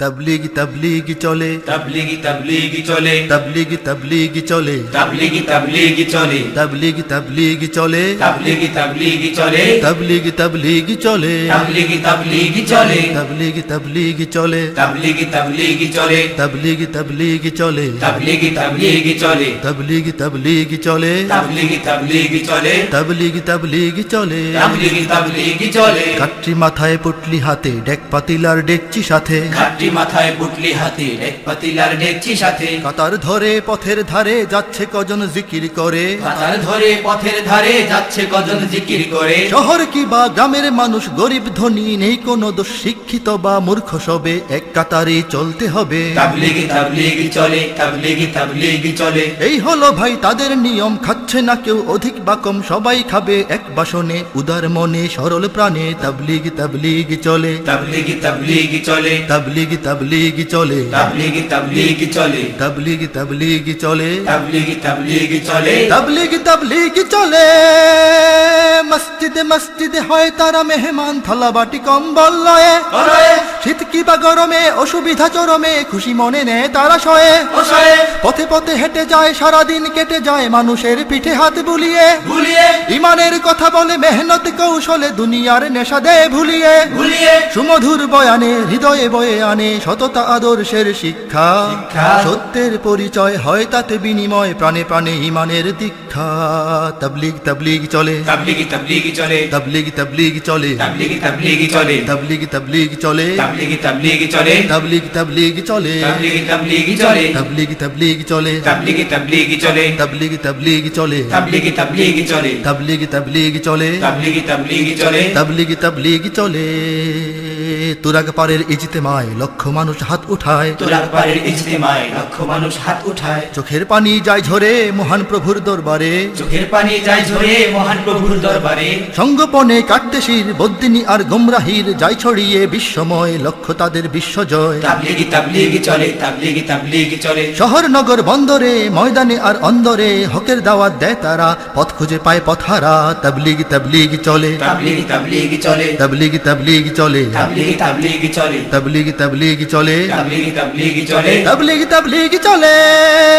তবলিগি তবলিগি চলে তাবলিগি তাবলিগি চলে তবলিগি তবলিগি চলে তাবলিগি তাবলিগি চলে তবলিগি তবলিগি চলে তাবলিগি তাবলিগি চলে তবলিগি তবলিগি চলে তাবলিগি তাবলিগি চলে তবলিগি তবলিগি চলে তাবলিগি তাবলিগি চলে তবলিগি তবলিগি চলে তাবলিগি তাবলিগি চলে তবলিগি তবলিগি চলে তাবলিগি তাবলিগি চলে তবলিগি তবলিগি চলে তাবলিগি তাবলিগি চলে কাটরি মাথায় পুটলি হাতে ডেক পাতিলার ডেকচি সাথে মাথায় পুটলি হাতে এক পাতিলার ডেকছি সাথে। কাতার ধরে পথের ধারে যাচ্ছে কজন জিকির করে। কাতার ধরে পথের ধারে যাচ্ছে কজন জিকির করে। শহর কি বা গ্রামের মানুষ গরিব ধনী নেই কোনো দোষ শিক্ষিত বা মূর্খ সবে এক কাতারে চলতে হবে। তাবলিগি তাবলিগি চলে তাবলিগি তাবলিগি চলে। এই হলো ভাই তাদের নিয়ম খাচ্ছে না কেউ অধিক বা কম সবাই খাবে এক বাসনে। উদার মনে সরল প্রাণে তাবলিগ তাবলিগ চলে। তাবলিগি তাবলিগি চলে। তাবলিগ তাবলিগ চলে। তাবলিগি তাবলিগি চলে। তাবলিগ তাবলিগ চলে। তাবলিগি তাবলিগি চলে। তাবলিগ তাবলিগ চলে। মসজিদে মসজিদে হয় তারা মেহমান থালা বাটি কম্বল লয়ে। শীত কি বা গরমে অসুবিধা চরমে খুশি মনে নেয় তারা শয়ে পথে পথে হেঁটে যায় সারাদিন কেটে যায় মানুষের পিঠে হাত বুলিয়ে। ইমানের কথা বলে মেহনত কৌশলে দুনিয়ার নেশা দেয় ভুলিয়ে ভুলিয়ে সুমধুর বয়ানে হৃদয়ে বয়ে আনে সততা আদর্শের শিক্ষা। শিক্ষা। সত্যের পরিচয় হয় তাতে বিনিময় প্রাণে প্রাণে ইমানের দীক্ষা। তাবলিগ তাবলিগ চলে। তাবলিগি তাবলিগি চলে। তাবলিগ তাবলিগ চলে। তাবলিগি তাবলিগি চলে। তাবলিগ তাবলিগ চলে। তাবলিগি তাবলিগি চলে। তাবলিগ তাবলিগ চলে। তাবলিগি তাবলিগি চলে। তাবলিগ তাবলিগ চলে। তাবলিগি তাবলিগি চলে। তাবলিগ তাবলিগ চলে। তাবলিগি তাবলিগি চলে। তাবলিগ তাবলিগ तबलीगी चले। तबलीगी तबलीगी चले। तबलीगी तबलीगी चले। তুরাগ পারের ইজতেমায় লক্ষ মানুষ হাত উঠায়। তোরার পাড়ের ইজতেমায় লক্ষ মানুষ হাত উঠায়। চোখের পানি যায় ঝরে মহান প্রভুর দরবারে। চোখের পানি যায় ঝরে মহান প্রভুর দরবারে। সঙ্গপনে কাটতেশির বদ্দিনী আর গোমরাহির যাই ছড়িয়ে বিশ্বময় লক্ষ্য তাদের বিশ্বজয় তাবলিগি তাবলিগি চলে তাবলিগি তাবলিগি চলে। শহর নগর বন্দরে ময়দানে আর অন্দরে হকের দাওয়াত দেয় তারা পথ খুঁজে পায় পথারা তাবলিগ তাবলিগ চলে। তাবলিগি তাবলিগি চলে। তাবলিগ তাবলিগি চলে। तबलीगी तबलीगी चले। तबलीगी तबलीगी चले। तबलीगी तबलीगी चले। तबलीगी तबलीगी चले।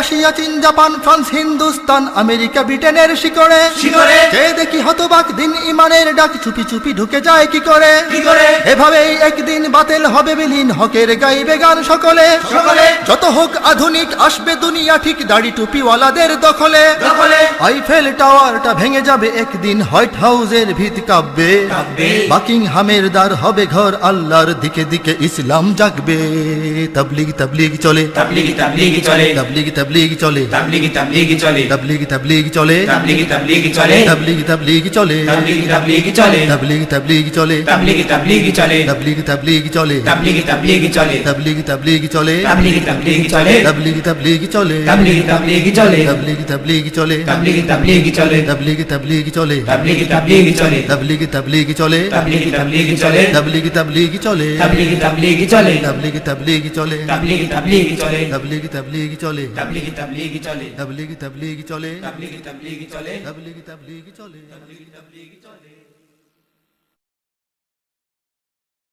রাশিয়া চীন জাপান ফ্রান্স হিন্দুস্তান আমেরিকা ব্রিটেনের শিকড়ে। শিকড়ে। যে দেখি হতবাক দিন ইমানের ডাক চুপি চুপি ঢুকে যায় কি করে? কি করে? এভাবেই একদিন বাতিল হবে বিলীন হকের গাইবে গান সকলে। সকলে। যত হোক আধুনিক আসবে দুনিয়া ঠিক দাড়ি টুপিওয়ালাদের দখলে। দখলে। আইফেল টাওয়ারটা ভেঙে যাবে একদিন হোয়াইট হাউসের ভিত কাঁপবে কাঁপবে। বাকিংহামের দ্বার হবে ঘর আল্লাহর দিকে দিকে ইসলাম জাগবে। তাবলিগ তাবলিগ চলে। তাবলিগি তাবলিগি চলে। তাবলিগ তাবলিগ চলে তাবলিগি তাবলিগি চলে তাবলিগ তাবলিগ চলে তাবলিগি তাবলিগি চলে তাবলিগ তাবলিগ চলে তাবলিগি তাবলিগি চলে তাবলিগ তাবলিগ চলে তাবলিগি তাবলিগি চলে তাবলিগ তাবলিগ চলে তাবলিগি তাবলিগি চলে তাবলিগ তাবলিগ চলে তাবলিগি তাবলিগি চলে তাবলিগ তাবলিগ চলে তাবলিগি তাবলিগি চলে তাবলিগ তাবলিগ চলে তাবলিগি তাবলিগি চলে তাবলিগ তাবলিগ চলে তাবলিগি তাবলিগি চলে তাবলিগ তাবলিগ চলে তাবলিগি তাবলিগি চলে তাবলিগ তাবলিগ চলে তাবলিগি তাবলিগি চলে তাবলিগ তাবলিগ চলে তাবলিগি তাবলিগি চলে তাবলিগ তাবলিগ চলে तबलीगी तबलीगी चले। तबलीगी तबलीगी चले। तबलीगी तबलीगी चले। तबलीगी तबलीगी चले। तबलीगी तबलीगी चले।